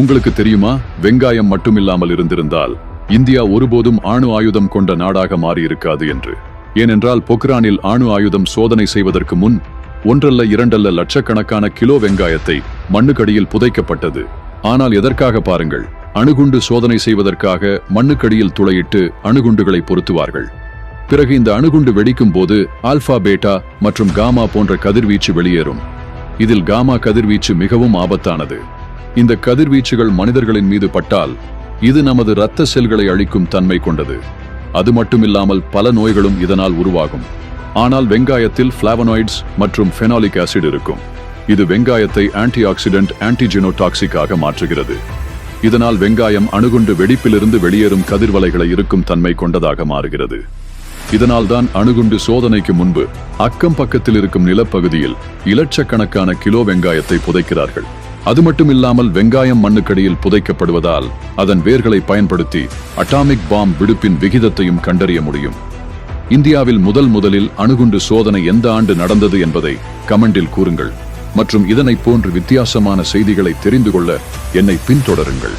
உங்களுக்கு தெரியுமா? வெங்காயம் மட்டுமில்லாமல் இருந்திருந்தால் இந்தியா ஒருபோதும் அணு ஆயுதம் கொண்ட நாடாக மாறியிருக்காது என்று. ஏனென்றால் பொக்ரானில் அணு ஆயுதம் சோதனை செய்வதற்கு முன் ஒன்றல்ல இரண்டல்ல லட்சக்கணக்கான கிலோ வெங்காயத்தை மண்ணுக்கடியில் புதைக்கப்பட்டது. ஆனால் எதற்காக பாருங்கள் அணுகுண்டு சோதனை செய்வதற்காக மண்ணுக்கடியில் துளையிட்டு அணுகுண்டுகளை பொருத்துவார்கள். பிறகு இந்த அணுகுண்டு வெடிக்கும் போது ஆல்பா பேட்டா மற்றும் காமா போன்ற கதிர்வீச்சு வெளியேறும். இதில் காமா கதிர்வீச்சு மிகவும் ஆபத்தானது. இந்த கதிர்வீச்சுகள் மனிதர்களின் மீது பட்டால் இது நமது இரத்த செல்களை அழிக்கும் தன்மை கொண்டது. அது மட்டுமில்லாமல் பல நோய்களும் இதனால் உருவாகும். ஆனால் வெங்காயத்தில் பிளாவனாய்ட்ஸ் மற்றும் ஃபெனாலிக் ஆசிட் இருக்கும். இது வெங்காயத்தை ஆன்டி ஆக்சிடென்ட் ஆன்டிஜெனோடாக்சிக்காக மாற்றுகிறது. இதனால் வெங்காயம் அணுகுண்டு வெடிப்பிலிருந்து வெளியேறும் கதிர்வலைகளை இருக்கும் தன்மை கொண்டதாக மாறுகிறது. இதனால்தான் அணுகுண்டு சோதனைக்கு முன்பு அக்கம் பக்கத்தில் இருக்கும் நிலப்பகுதியில் இலட்சக்கணக்கான கிலோ வெங்காயத்தை புதைக்கிறார்கள். அது மட்டும் இல்லாமல் வெங்காயம் மண்ணுக்கடியில் புதைக்கப்படுவதால் அதன் வேர்களை பயன்படுத்தி அட்டாமிக் பாம் விடுப்பின் விகிதத்தையும் கண்டறிய முடியும். இந்தியாவில் முதல் முதலில் அணுகுண்டு சோதனை எந்த ஆண்டு நடந்தது என்பதை கமெண்டில் கூறுங்கள். மற்றும் இதனைப் போன்று வித்தியாசமான செய்திகளை தெரிந்து கொள்ள என்னை பின்தொடருங்கள்.